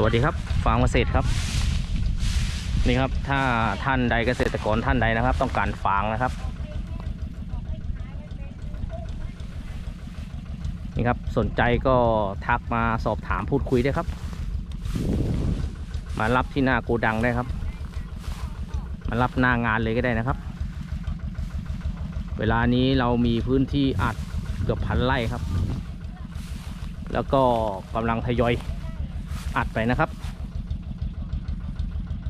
สวัสดีครับฟาร์มเกษตรครับ นี่ครับถ้าท่านใดเกษตรกรท่านใดนะครับ ต้องการฟางนะครับ นี่ครับสนใจก็ทักมาสอบถามพูดคุยได้ครับ มารับที่หน้าโกดังได้ครับ มารับหน้างานเลยก็ได้นะครับ เวลานี้เรามีพื้นที่อัดเกือบพันไร่ครับ แล้วก็กำลังทยอย อัดไปนะครับ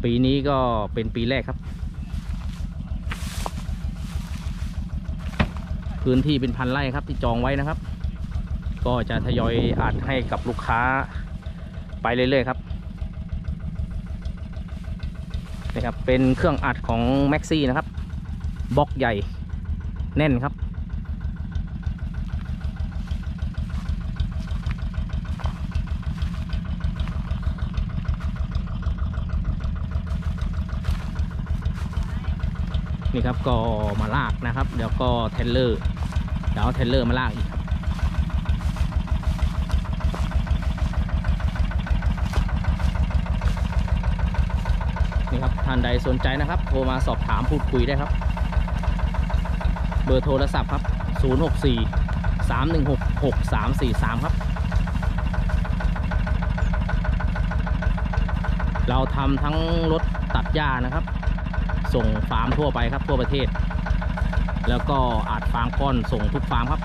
ปีนี้ก็เป็นปีแรกครับ พื้นที่เป็นพันไร่ครับที่จองไว้นะครับ ก็จะทยอยอัดให้กับลูกค้าไปเรื่อยๆครับนี่ครับเป็นเครื่องอัดของ m a x ซี่นะครับบล็อกใหญ่แน่นครับ นี่ครับก็มาลากนะครับเดี๋ยวก็เทนเลอร์เดี๋ยวเอาเทเลอร์มาลากอีกครับนี่ครับท่านใดสนใจนะครับโทรมาสอบถามพูดคุยได้ครับ เบอร์โทรศัพท์ครับ 064 316 6343 ครับ เราทำทั้งรถตัดหญ้านะครับ ส่งฟาร์มทั่วไปครับทั่วประเทศ แล้วก็อาจฟางก้อนส่งทุกฟาร์มครับ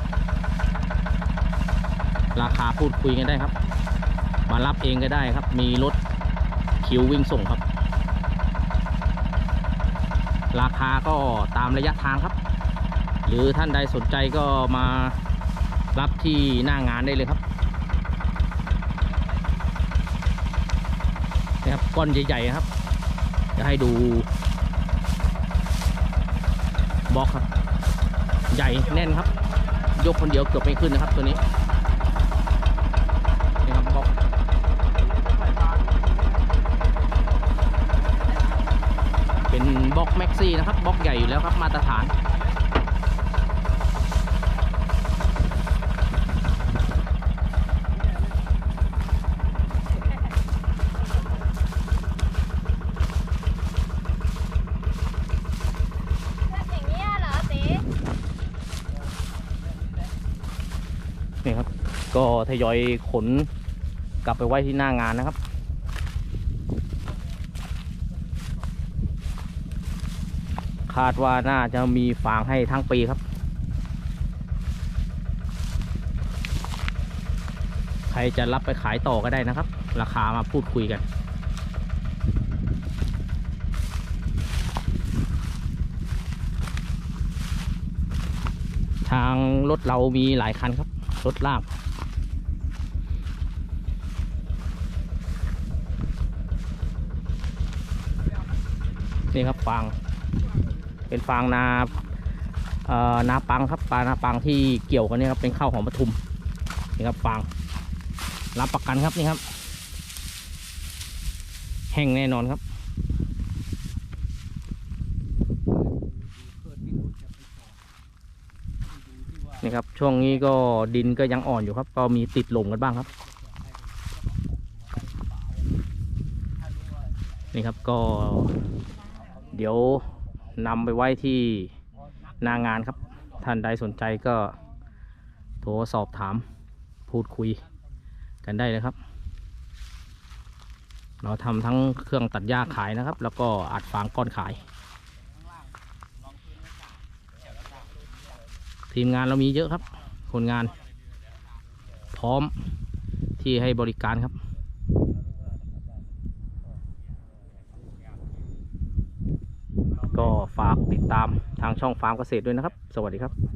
ราคาพูดคุยกันได้ครับ มารับเองก็ได้ครับ มีรถคิววิ่งส่งครับ ราคาก็ตามระยะทางครับ หรือท่านใดสนใจก็มารับที่หน้างานได้เลยครับนะครับก้อนใหญ่ๆครับ จะให้ดู บล็อกครับ ใหญ่แน่นครับ ยกคนเดียวเกือบไม่ขึ้นนะครับตัวนี้นี่ครับบล็อกเป็นบล็อกแม็กซี่นะครับบล็อกใหญ่อยู่แล้วครับมาตรฐาน อย่างเงี้ยเหรอตี นี่ครับ ก็ทยอยขนกลับไปไว้ที่หน้างานนะครับ คาดว่าน่าจะมีฟางให้ทั้งปีครับ ใครจะรับไปขายต่อก็ได้นะครับ ราคามาพูดคุยกันทางรถเรามีหลายคันครับ รถลาก นี่ครับฟาง เป็นฟางนาเอ่อนาปังครับปลานาปังที่เกี่ยวกันนี่ครับเป็นข้าวของปทุมนี่ครับฟาง รับประกันครับนี่ครับ แห้งแน่นอนครับนี่ครับช่วงนี้ก็ดินก็ยังอ่อนอยู่ครับ ก็มีติดหลงกันบ้างครับ นี่ครับก็ เดี๋ยวนำไปไว้ที่นางานครับ ท่านใดสนใจก็โทรสอบถามพูดคุยกันได้เลยครับ เราทำทั้งเครื่องตัดหญ้าขายนะครับ แล้วก็อัดฟางก้อนขาย ทีมงานเรามีเยอะครับ คนงาน พร้อมที่ให้บริการครับ ก็ฝากติด ตามทางช่องฟาร์มเกษตรด้วยนะครับ สวัสดีครับ